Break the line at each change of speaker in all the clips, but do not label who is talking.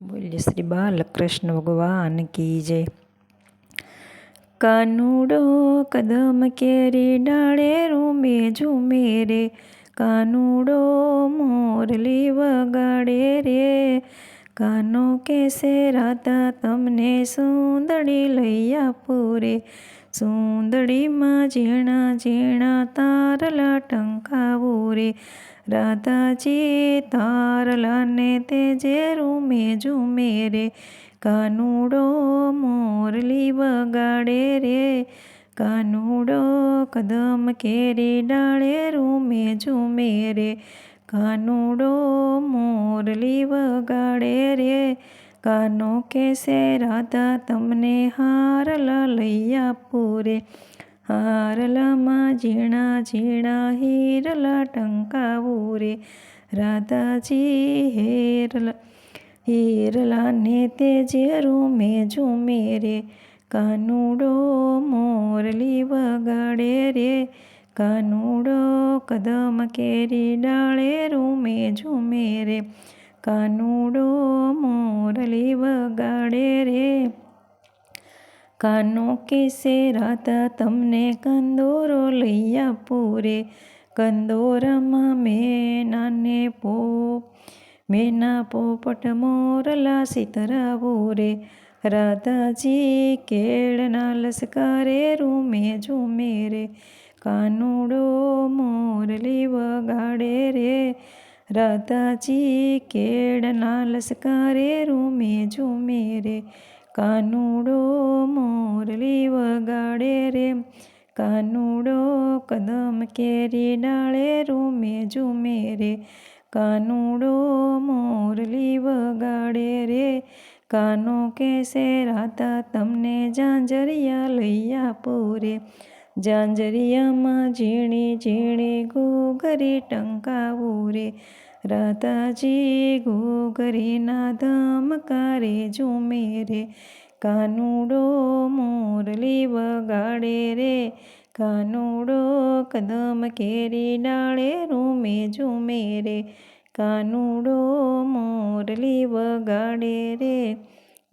બોલ્ય શ્રી બાલકૃષ્ણ ભગવાન કી જય કાનુડો કદમ કેરી ડાળે રૂમે ઝૂમે રે કાનુડો મોરલી વગાડે રે કાનો કેસે રાતા તમને સુંદડી લઈ આપું રે સુંદડીમાં ઝીણા ઝીણા તારલા ટંકાવો રે રાધાજી તારલાને તેજે રૂમે ઝૂમે રે. કાનુડો મોરલી વગાડે રે. કાનુડો કદમ કેરી ડાળે રૂમે ઝૂમે રે. કાનુડો મોરલી વગાડે રે. કાનો કેસે રાધા તમને હારલા લઈ પૂરે. હારલમાં ઝીણા ઝીણા હીરલા ટંકાવું રે રાધાજી હેરલા હીરલાને તે રૂમે ઝૂમે રે કાનુડો મોરલી વગાડે રે. કાનુડો કદમ કેરી ડાળે રૂમે ઝૂમે રે કાનુડો મોરલી વગાડે રે કાનો કેસે રાધા તમને કંદોરો લઈ આપું રે મેં મેનાને પો મેના પોપટ મોરલા સીતરાવું રે રાધાજી કેળના લસકારે રૂમે ઝૂમે રે કાનુડો રાધાજી કેળના લસકારે રૂમે ઝૂમે રે. કાનુડો મોરલી વગાડે રે. કાનુડો કદમ કેરી ડાળે, રૂમે ઝૂમે રે. કાનુડો મોરલી વગાડે રે. કાનો કેસે રાતા તમને જાંજરિયા લઈ આપો રે. ઝાંઝરિયામાં ઝીણી ઝીણી ઘૂઘરી ટંકાવું રે. રાધાજી ઘૂઘરીના ધમકારે ઝૂમે રે. કાનુડો મોરલી વગાડે રે. કાનુડો કદમ કેરી ડાળે રૂમે ઝૂમે રે. કાનુડો મોરલી વગાડે રે.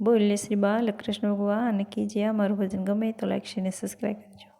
બોલે શ્રી બાલકૃષ્ણ ભગવાન કે જે અમારું ભજન ગમે તો લાઈક શેર સબસ્ક્રાઈબ કરજો.